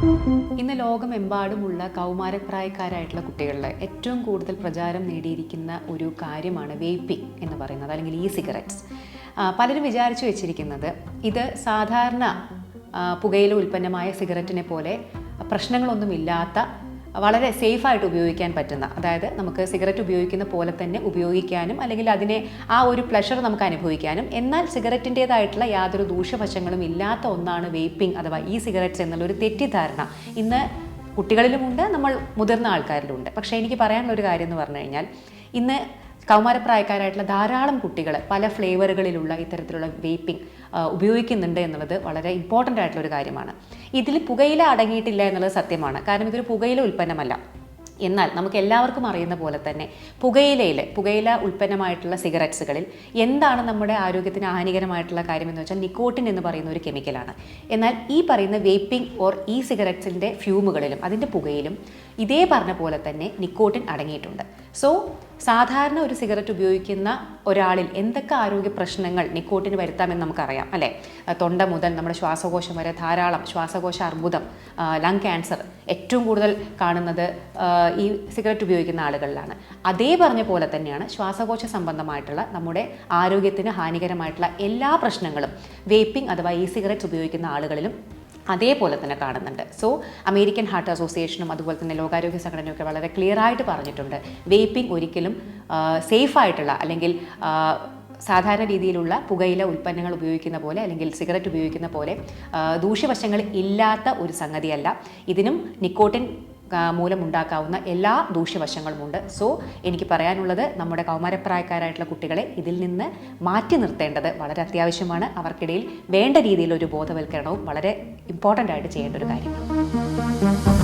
ഇന്ന് ലോകമെമ്പാടുമുള്ള കൗമാരപ്രായക്കാരായിട്ടുള്ള കുട്ടികളിൽ ഏറ്റവും കൂടുതൽ പ്രചാരം നേടിയിരിക്കുന്ന ഒരു കാര്യമാണ് വേപ്പിംഗ് എന്ന് പറയുന്നത് അല്ലെങ്കിൽ ഈ സിഗരറ്റ്സ് പലരും വിചാരിച്ചു വെച്ചിരിക്കുന്നത് ഇത് സാധാരണ പുകയില ഉൽപ്പന്നമായ സിഗരറ്റിനെ പോലെ പ്രശ്നങ്ങളൊന്നുമില്ലാത്ത വളരെ സേഫായിട്ട് ഉപയോഗിക്കാൻ പറ്റുന്ന അതായത് നമുക്ക് സിഗരറ്റ് ഉപയോഗിക്കുന്ന പോലെ തന്നെ ഉപയോഗിക്കാനും അല്ലെങ്കിൽ അതിനെ ആ ഒരു പ്ലഷർ നമുക്ക് അനുഭവിക്കാനും. എന്നാൽ സിഗരറ്റിന്റേതായിട്ടുള്ള യാതൊരു ദൂഷ്യവശങ്ങളും ഇല്ലാത്ത ഒന്നാണ് വേപ്പിംഗ് അഥവാ ഈ സിഗരറ്റ്സ് എന്നുള്ളൊരു തെറ്റിദ്ധാരണ. ഇന്ന് കുട്ടികളിലുമുണ്ട് നമ്മൾ മുതിർന്ന ആൾക്കാരിലുമുണ്ട് പക്ഷേ എനിക്ക് പറയാനുള്ള ഒരു കാര്യം എന്ന് പറഞ്ഞു കഴിഞ്ഞാൽ ഇന്ന് കൗമാരപ്രായക്കാരായിട്ടുള്ള ധാരാളം കുട്ടികൾ പല ഫ്ലേവറുകളിലുള്ള ഇത്തരത്തിലുള്ള വേപ്പിംഗ് ഉപയോഗിക്കുന്നുണ്ട് എന്നുള്ളത് വളരെ ഇമ്പോർട്ടന്റ് ആയിട്ടുള്ള ഒരു കാര്യമാണ്. ഇതിൽ പുകയില അടങ്ങിയിട്ടില്ല എന്നുള്ളത് സത്യമാണ്. കാരണം ഇതൊരു പുകയില ഉൽപ്പന്നമല്ല. എന്നാൽ നമുക്ക് എല്ലാവർക്കും അറിയുന്ന പോലെ തന്നെ പുകയിലയിൽ പുകയില ഉൽപ്പന്നമായിട്ടുള്ള സിഗരറ്റ്സുകളിൽ എന്താണ് നമ്മുടെ ആരോഗ്യത്തിന് ഹാനികരമായിട്ടുള്ള കാര്യം എന്ന് വെച്ചാൽ നിക്കോട്ടിൻ എന്ന് പറയുന്ന ഒരു കെമിക്കലാണ്. എന്നാൽ ഈ പറയുന്ന വേപ്പിംഗ് ഓർ ഈ സിഗരറ്റ്സിന്റെ ഫ്യൂമുകളിലും അതിന്റെ പുകയിലും ഇതേ പറഞ്ഞ പോലെ തന്നെ നിക്കോട്ടിൻ അടങ്ങിയിട്ടുണ്ട്. സോ സാധാരണ ഒരു സിഗരറ്റ് ഉപയോഗിക്കുന്ന ഒരാളിൽ എന്തൊക്കെ ആരോഗ്യ പ്രശ്നങ്ങൾ നിക്കോട്ടിന് വരുത്താമെന്ന് നമുക്കറിയാം അല്ലേ? തൊണ്ട മുതൽ നമ്മുടെ ശ്വാസകോശം വരെ ധാരാളം ശ്വാസകോശ അർബുദം ലങ് ക്യാൻസർ ഏറ്റവും കൂടുതൽ കാണുന്നത് ഈ സിഗരറ്റ് ഉപയോഗിക്കുന്ന ആളുകളിലാണ്. അതേ പറഞ്ഞ പോലെ തന്നെയാണ് ശ്വാസകോശ സംബന്ധമായിട്ടുള്ള നമ്മുടെ ആരോഗ്യത്തിന് ഹാനികരമായിട്ടുള്ള എല്ലാ പ്രശ്നങ്ങളും വേപ്പിംഗ് അഥവാ ഈ സിഗരറ്റ് ഉപയോഗിക്കുന്ന ആളുകളിലും അതേപോലെ തന്നെ കാണുന്നുണ്ട്. സോ അമേരിക്കൻ ഹാർട്ട് അസോസിയേഷനും അതുപോലെ തന്നെ ലോകാരോഗ്യ സംഘടനയൊക്കെ വളരെ ക്ലിയർ ആയിട്ട് പറഞ്ഞിട്ടുണ്ട്. വേപ്പിംഗ് ഒരിക്കലും സേഫ് ആയിട്ടുള്ള അല്ലെങ്കിൽ സാധാരണ രീതിയിലുള്ള പുകയില ഉൽപ്പന്നങ്ങൾ ഉപയോഗിക്കുന്ന പോലെ അല്ലെങ്കിൽ സിഗരറ്റ് ഉപയോഗിക്കുന്ന പോലെ ദൂഷ്യവശങ്ങൾ ഇല്ലാത്ത ഒരു സംഗതിയല്ല. ഇതിനും നിക്കോട്ടിൻ മൂലമുണ്ടാക്കാവുന്ന എല്ലാ ദൂഷ്യവശങ്ങളുമുണ്ട്. സോ എനിക്ക് പറയാനുള്ളത് നമ്മുടെ കൗമാരപ്രായക്കാരായിട്ടുള്ള കുട്ടികളെ ഇതിൽ നിന്ന് മാറ്റി നിർത്തേണ്ടത് വളരെ അത്യാവശ്യമാണ്. അവർക്കിടയിൽ വേണ്ട രീതിയിലൊരു ബോധവൽക്കരണവും വളരെ ഇമ്പോർട്ടന്റ് ആയിട്ട് ചെയ്യേണ്ട ഒരു കാര്യമാണ്.